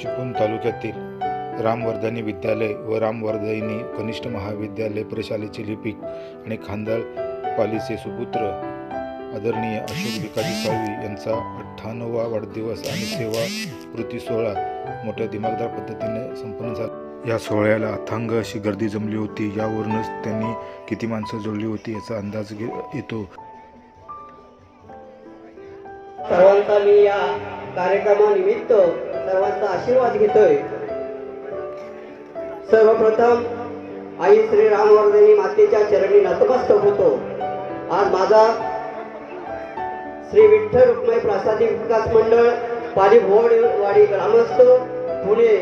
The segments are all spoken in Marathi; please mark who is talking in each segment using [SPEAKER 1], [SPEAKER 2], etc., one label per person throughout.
[SPEAKER 1] चिपळूण तालुक्यातील रामवर्धनी विद्यालय व रामवर्धनी कनिष्ठ महाविद्यालय प्रशालेचे लिपिक आणि खांदाळ पालीचे सुपुत्र आदरणीय अशोक भिकाजी साळवी यांचा अठ्ठावन्नवा वाढदिवस आणि सेवा कृती सोहळा मोठ्या दिमागदार पद्धतीने संपन्न झाला. या सोहळ्याला अथांग अशी गर्दी जमली होती यावरूनच त्यांनी किती माणसं जोडली होती याचा अंदाज येतो.
[SPEAKER 2] सर्वांचा मी या कार्यक्रमानिमित्त सर्वांचा आशीर्वाद घेतोय. सर्वप्रथम आई श्री रामवर्धनी मातेच्या चरणी नतमस्तक होतो. आज माझा श्री विठ्ठल रुक्मय प्रासादिक विकास मंडळ पाली भोवडवाडी ग्रामस्थ पुणे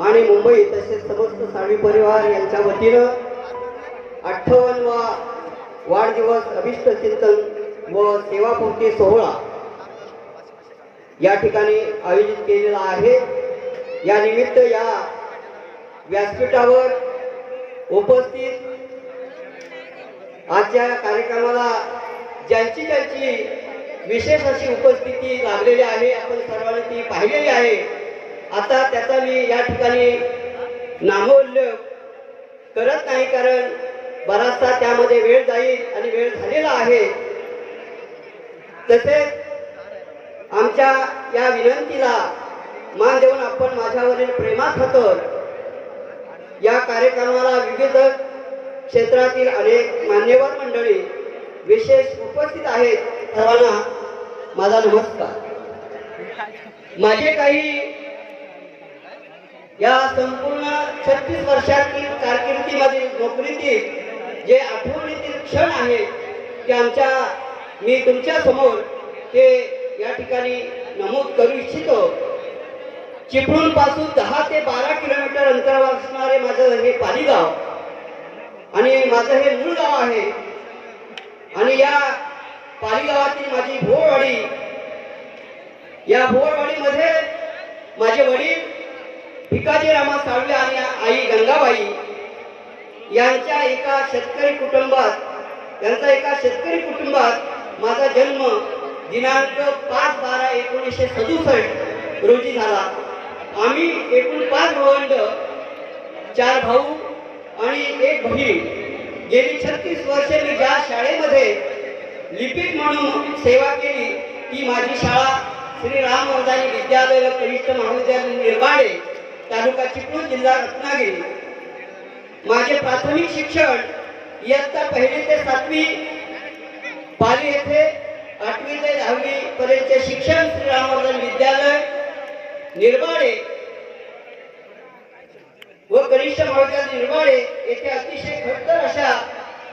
[SPEAKER 2] आणि मुंबई तसेच समस्त साळवी परिवार यांच्या वतीनं अठ्ठावन्नवा वाढदिवस अभिष्ट चिंतन व सेवापूर्ती सोहळा. या ठिकाणी आयोजित केलेला आहे. या निमित्त या व्यासपीठावर उपस्थित आजच्या कार्यक्रमाला ज्यांची ज्यांची विशेष अशी उपस्थिती लाभलेली आहे आपण सर्वांनी ती पाहिलेली आहे. आता त्याचा मी या ठिकाणी नामोल्लेख करत नाही कारण बराचसा त्यामध्ये वेळ जाईल आणि वेळ झालेला आहे. तसेच आमच्या या विनंतीला मान देऊन आपण माझ्यावरील प्रेमाखातर या कार्यक्रमाला विविध क्षेत्रातील अनेक मान्यवर मंडळी विशेष उपस्थित आहेत. सर्वांना माझा नमस्कार. माझे काही या संपूर्ण छत्तीस वर्षातील कारकिर्दीमधील नोकरीतील जे आठवणीतील क्षण आहेत ते आमच्या मी तुमच्यासमोर ते या ठिकाणी नमूद करू इच्छितो. चिपळूणपासून दहा ते बारा किलोमीटर अंतरावर असणारे माझं हे पालीगाव आणि माझं हे मूळ गाव आहे. आणि या पालीगावातील माझी भोरवाडी या भोरवाडीमध्ये माझे वडील भिकाजी रामा साळवे आणि आई गंगाबाई यांच्या एका शेतकरी कुटुंबात यांचा एका शेतकरी कुटुंबात माझा जन्म दिनांक पाच बारा एकोणीसशे सदुसष्ट रोजी झाला. आम्ही एकूण पाच भावंड चार भाऊ आणि एक बहीण. गेली छत्तीस वर्षे मी ज्या शाळेमध्ये लिपिक म्हणून सेवा केली ती माझी शाळा श्री रामवर्धानी विद्यालय व कनिष्ठ महाविद्यालय निर्माणे तालुका चिपळूण जिल्हा रत्नागिरी. माझे प्राथमिक शिक्षण इयत्ता पहिली ते सातवी पाली येथे दहावी पर्यंतचे शिक्षण श्री रामवर्धन विद्यालय निर्माणे व कनिष्ठ महाविद्यालय निर्माणे येथे अतिशय खडतर अशा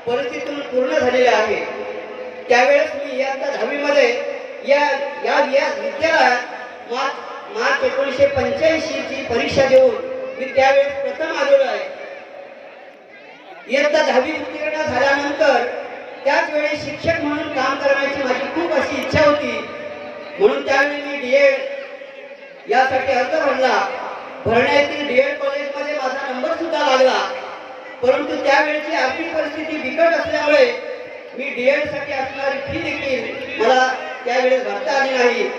[SPEAKER 2] परिस्थितीतून पूर्ण झालेले आहे त्यावेळेस मी इयत्ता दहावीमध्ये या या या विद्यालयात मार्च मार्च एकोणीसशे पंच्याऐंशी ची परीक्षा देऊन मी त्यावेळेस प्रथम आलेलो आहे. इयत्ता दहावी उत्तीर्ण झाल्यानंतर त्याच वेळी शिक्षक म्हणून काम करण्याची माझी खूप अशी इच्छा होती. म्हणून त्यावेळी मी डी एड यासाठी अर्ज भरला. भरण्यातील डी एड कॉलेजमध्ये माझा नंबर सुद्धा लागला. परंतु त्यावेळेची आर्थिक परिस्थिती बिकट असल्यामुळे मी डीएडसाठी असणारी फी देखील मला त्यावेळेस भरता आली नाही.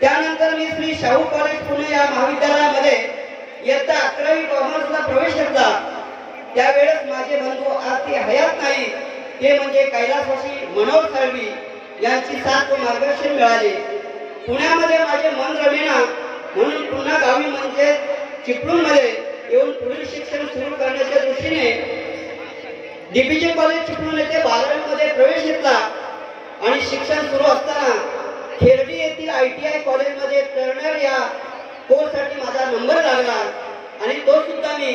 [SPEAKER 2] त्यानंतर मी श्री शाहू कॉलेज पुणे या महाविद्यालयामध्ये इयत्ता अकरावी कॉमर्सला प्रवेश घेतला. त्यावेळेस माझे बंधू आज ते हयात नाही. ते म्हणजे कैलासवासी मनोहर साळवी यांची साथ व मार्गदर्शन मिळाले. पुण्यामध्ये माझे मन रमेना म्हणून पुन्हा गावी म्हणजे चिपळूणमध्ये येऊन पुढील शिक्षण सुरू करण्याच्या दृष्टीने डीपीजे कॉलेज चिपळूण येथे बारावीमध्ये प्रवेश घेतला आणि शिक्षण सुरू असताना खेरडी येथील आय टी आय कॉलेजमध्ये टर्नर या कोर्ससाठी माझा नंबर लागला आणि तो सुद्धा मी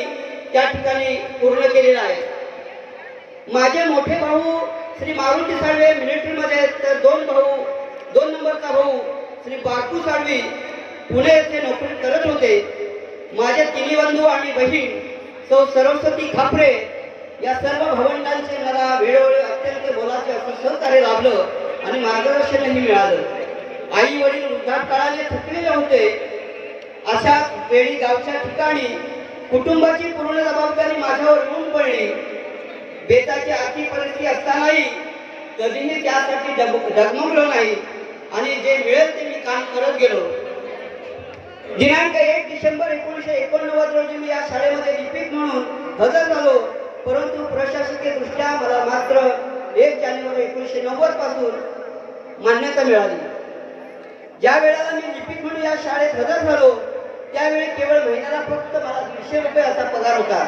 [SPEAKER 2] त्या ठिकाणी पूर्ण केलेला आहे. माझे मोठे भाऊ श्री मारुती साळवे मिलिटरीमध्ये आहेत, तर दोन भाऊ दोन नंबरचा भाऊ श्री बापू साळवी पुणे येथे नोकरी करत होते. माझे तिन्ही बंधू आणि बहीण सौ सरस्वती खापरे या सर्व भावंडांचे मला वेळोवेळी अत्यंत बोलाचे असं सहकार्य लाभलं आणि मार्गदर्शनही मिळालं. आई वडील वृद्धापकाळाने थकलेले होते. अशा वेळी गावच्या ठिकाणी कुटुंबाची पूर्ण जबाबदारी माझ्यावर येऊन पडली. बेताची आर्थिक परिस्थिती असतानाही कधीही त्यासाठी डग डगमगलो नाही. आणि जे मिळेल ते मी काम करत गेलो. दिनांक एक डिसेंबर एकोणीसशे एकोणनव्वद रोजी मी या शाळेमध्ये लिपिक म्हणून हजर झालो. परंतु प्रशासकीय दृष्ट्या मला मात्र एक जानेवारी एकोणीसशे नव्वदपासून मान्यता मिळाली. ज्या वेळेला मी लिपिक म्हणून या शाळेत हजर झालो त्यावेळी केवळ महिन्याला फक्त मला दीडशे रुपये असा पगार होता.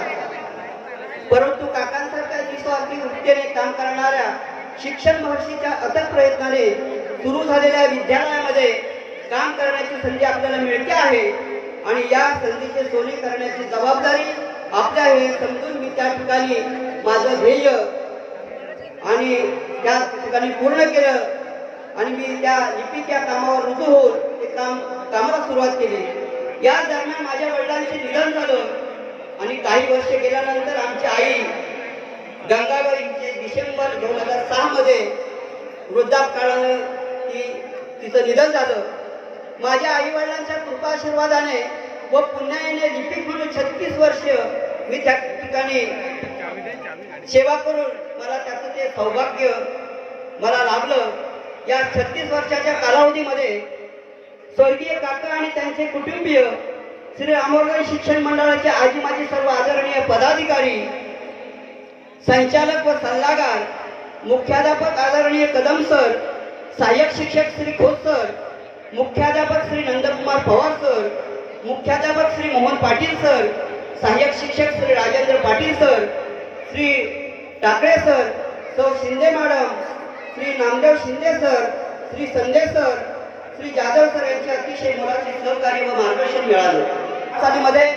[SPEAKER 2] परंतु काका स्वार्थी वृत्तीने काम करणाऱ्या शिक्षण महर्षीच्या अथक प्रयत्नाने सुरू झालेल्या विद्यालयामध्ये काम करण्याची संधी आपल्याला मिळते आहे. आणि या संधीचे सोने करण्याची जबाबदारी आपल्या हे समजून मी त्या ठिकाणी माझं ध्येय आणि त्या ठिकाणी पूर्ण केलं आणि मी त्या लिपीच्या कामावर रुजू होऊन ते काम कामाला सुरुवात केली. या दरम्यान माझ्या वडिलांचे निधन झालं आणि काही वर्ष गेल्यानंतर आमची आई गंगाबाईंचे डिसेंबर दोन हजार सहा मध्ये वृद्धापकाळानं ती तिचं निधन झालं. माझ्या आई वडिलांच्या कृपाशीर्वादाने व पुन्हा याने लिपिक म्हणून छत्तीस वर्ष मी त्या ठिकाणी सेवा करून मला त्याचं ते सौभाग्य मला लाभलं. या छत्तीस वर्षाच्या कालावधीमध्ये स्वर्गीय काका आणि त्यांचे कुटुंबीय श्री रामोरगाई शिक्षण मंडळाचे आजी माझी सर्व आदरणीय पदाधिकारी संचालक व सल्लागार मुख्याध्यापक आदरणीय कदम सर सहाय्यक शिक्षक श्री खोत सर मुख्याध्यापक श्री नंदकुमार पवार सर मुख्याध्यापक श्री मोहन पाटील सर सहाय्यक शिक्षक श्री राजेंद्र पाटील सर श्री टाकळे सर सौ Shinde madam Shri Namdev Shinde sir Shri Sanjay sir Shri Jadhav sir यांचे अतिशय मुलाचे सहकार्य व मार्गदर्शन मिळालं. सालीमध्ये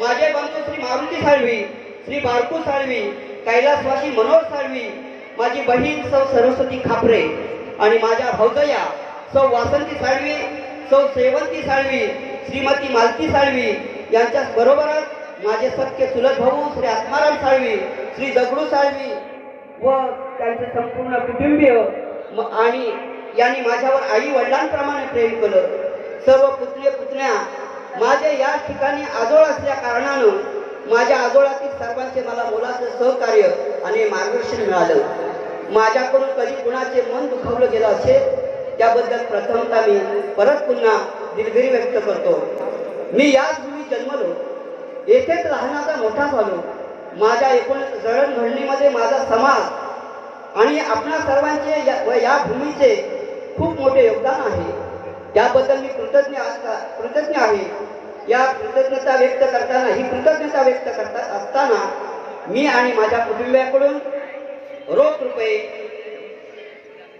[SPEAKER 2] माझे बंधू श्री मारुती साळवी श्री बारकू साळवी कैलासवासी मनोज साळवी माझी बहीण सौ सरस्वती खापरे आणि माझ्या भाऊजया सौ वासंती साळवी सौ सेवंती साळवी श्रीमती मालती साळवी यांच्या बरोबरच माझे सख्य चुलत भाऊ श्री आत्माराम साळवी श्री दगडू साळवी व त्यांचे संपूर्ण कुटुंबीय म- आणि यांनी माझ्यावर आई वडिलांप्रमाणे प्रेम केलं. सर्व पुतळे पुतण्या माझे या ठिकाणी आजोळ असल्या कारणानं माझ्या आजोळातील सर्वांचे मला मोलाचं सहकार्य आणि मार्गदर्शन मिळालं. माझ्याकडून कधी कुणाचे मन दुखावलं गेलं असेल त्याबद्दल प्रथमता मी परत पुन्हा दिलगिरी व्यक्त करतो. मी याच भूमी जन्मलो. येथेच लहानाचा मोठा झालो. माझ्या एकूण जडणघडणीमध्ये माझा समाज आणि आपणा सर्वांचे या- व या भूमीचे खूप मोठे योगदान आहे. त्याबद्दल मी कृतज्ञ असता कृतज्ञ आहे. या कृतज्ञता व्यक्त करताना ही कृतज्ञता व्यक्त करता असताना मी आणि माझ्या कुटुंबियाकडून रोख रुपये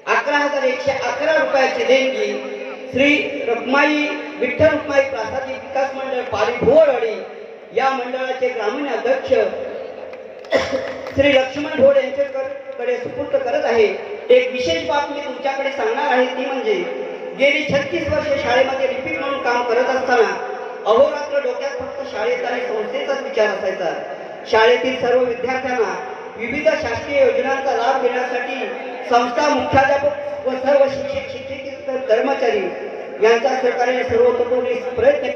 [SPEAKER 2] अकरा हजार एकशे अकरा रुपयाची देणगी श्री रुक्माई विठ्ठल रुक्माई प्रासादिक विकास मंडळ पाली भोवळवाडी या मंडळाचे ग्रामीण अध्यक्ष श्री लक्ष्मण भोड यांच्याकडे सुपूर्त करत आहे. एक विशेष बाब मी तुमच्याकडे सांगणार आहे ती म्हणजे गेली छत्तीस वर्षे शाळेमध्ये रिपीट म्हणून काम करत असताना अहोरात्र डोक्यात फक्त शाळेत आणि संस्थेचाच विचार असायचा. शाळेतील सर्व विद्यार्थ्यांना विविध शासकीय योजनांचा लाभ घेण्यासाठी संस्था मुख्याध्यापक व सर्व शिक्षक शिक्षक कर्मचारी यांच्या सरकारने सर्वतोपरी प्रयत्न